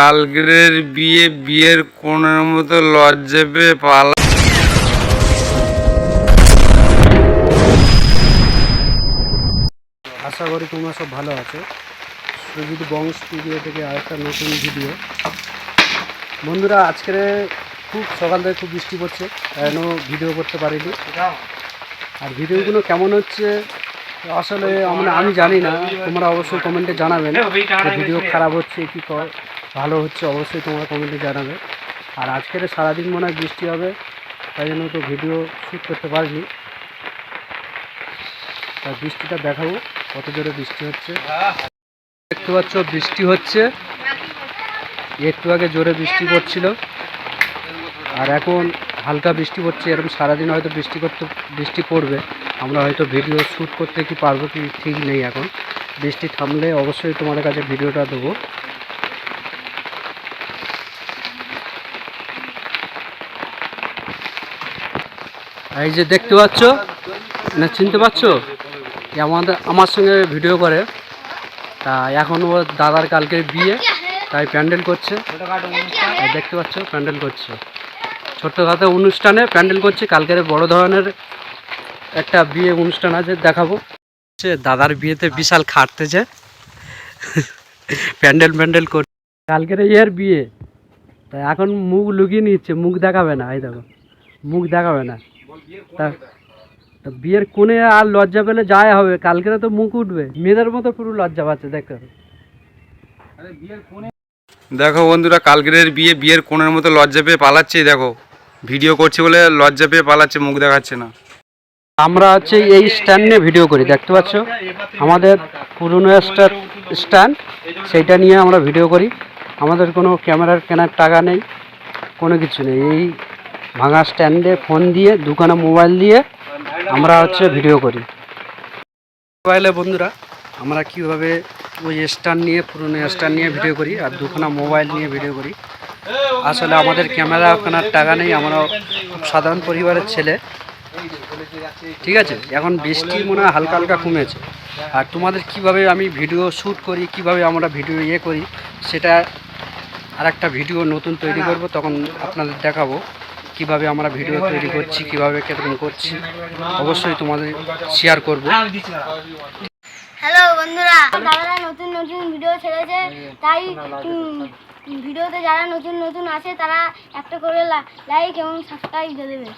কালকের বিয়ে, বিয়ের কোণের মতো লজ্জা পেয়ে পালা। আশা করি তোমরা সব ভালো আছো। সুজিত বং স্টুডিও থেকে আরেকটা নতুন ভিডিও বন্ধুরা, আজকের খুব সকাল থেকে খুব বৃষ্টি পড়ছে এখনও ভিডিও করতে পারিনি? আর ভিডিওগুলো কেমন হচ্ছে? আসলে আমরা আমি জানি না, তোমরা অবশ্যই কমেন্টে জানাবেন ভিডিও খারাপ হচ্ছে, কি ক- ভালো হচ্ছে, অবশ্যই তোমরা কমেন্টে জানাবে। আর আজকের সারাদিন মনে হয় বৃষ্টি হবে, তাই জন্য তো ভিডিও শ্যুট করতে পারিনি। আর বৃষ্টিটা দেখাবো, কত জোরে বৃষ্টি হচ্ছে। দেখতে পাচ্ছ, বৃষ্টি হচ্ছে। একটু আগে জোরে বৃষ্টি পড়ছিল। আর এখন হালকা বৃষ্টি পড়ছে, এরকম সারাদিন হয়তো বৃষ্টি করতে, বৃষ্টি পড়বে। আমরা হয়তো ভিডিও শ্যুট করতে কি পারব কি ঠিক নেই এখন। বৃষ্টি থামলে অবশ্যই তোমাদের কাছে ভিডিওটা দেবো। এই যে দেখতে পাচ্ছ, না, চিনতে পারছ? এ আমাদের, আমার সঙ্গে ভিডিও করে। তা এখন ও দাদার কালকে বিয়ে, তাই প্যান্ডেল করছে। দেখতে পাচ্ছ, প্যান্ডেল করছে। ছোট্টখাটো অনুষ্ঠানে প্যান্ডেল করছে, কালকের বড় ধরনের একটা বিয়ে অনুষ্ঠান আছে, দেখাবো। হচ্ছে দাদার বিয়েতে বিশাল খাটতেছে প্যান্ডেল প্যান্ডেল করছে কালকের ইয়ের বিয়ে। তাই এখন মুখ লুকিয়ে নিচ্ছে, মুখ দেখাবে না, এই দেখো। মুখ দেখাবে না। তা তা বিয়ের কোণে আর লজ্জা পেলে যায় হবে। কালকেরে তো মুখ উঠবে। মেয়েদের মতো পুরো লজ্জা পাচ্ছে দেখতে দেখো বন্ধুরা কালকের বিয়ে বিয়ের কোণের মতো লজ্জা পেয়ে পালাচ্ছে দেখো। ভিডিও করছে বলে লজ্জা পেয়ে পালাচ্ছে মুখ দেখাচ্ছে না। আমরা হচ্ছে এই স্ট্যান্ড নিয়ে ভিডিও করি দেখতে পাচ্ছ? আমাদের পুরনো একটা স্ট্যান্ড সেইটা নিয়ে আমরা ভিডিও করি। আমাদের কোনো ক্যামেরার কেনার টাকা নেই কোনো কিছু নেই। এই ভাঙা স্ট্যান্ডে ফোন দিয়ে দোকানে মোবাইল দিয়ে আমরা হচ্ছে ভিডিও করি। মোবাইলে বন্ধুরা, আমরা কীভাবে ওই স্ট্যান্ড নিয়ে, পুরনো স্ট্যান্ড নিয়ে ভিডিও করি আর দুখানা মোবাইল নিয়ে ভিডিও করি। আসলে আমাদের ক্যামেরা কেনার টাকা নেই, আমরা খুব সাধারণ পরিবারের ছেলে। ঠিক আছে? এখন বৃষ্টি মনে হয় হালকা হালকা কমেছে। আর তোমাদের কীভাবে আমি ভিডিও শ্যুট করি, কীভাবে আমরা ভিডিও ইয়ে করি, সেটা আর একটা ভিডিও নতুন তৈরি করব, তখন আপনাদের দেখাবো। কীভাবে আমরা ভিডিও তৈরি করছি, কীভাবে কেরকম করছি, অবশ্যই তোমাদের শেয়ার করব। হ্যালো বন্ধুরা। দাদারা নতুন নতুন ভিডিও ছেড়েছে, তাই ভিডিওতে যারা নতুন নতুন আছে, তারা একটা করে লাইক এবং সাবস্ক্রাইব দিয়ে দেবে।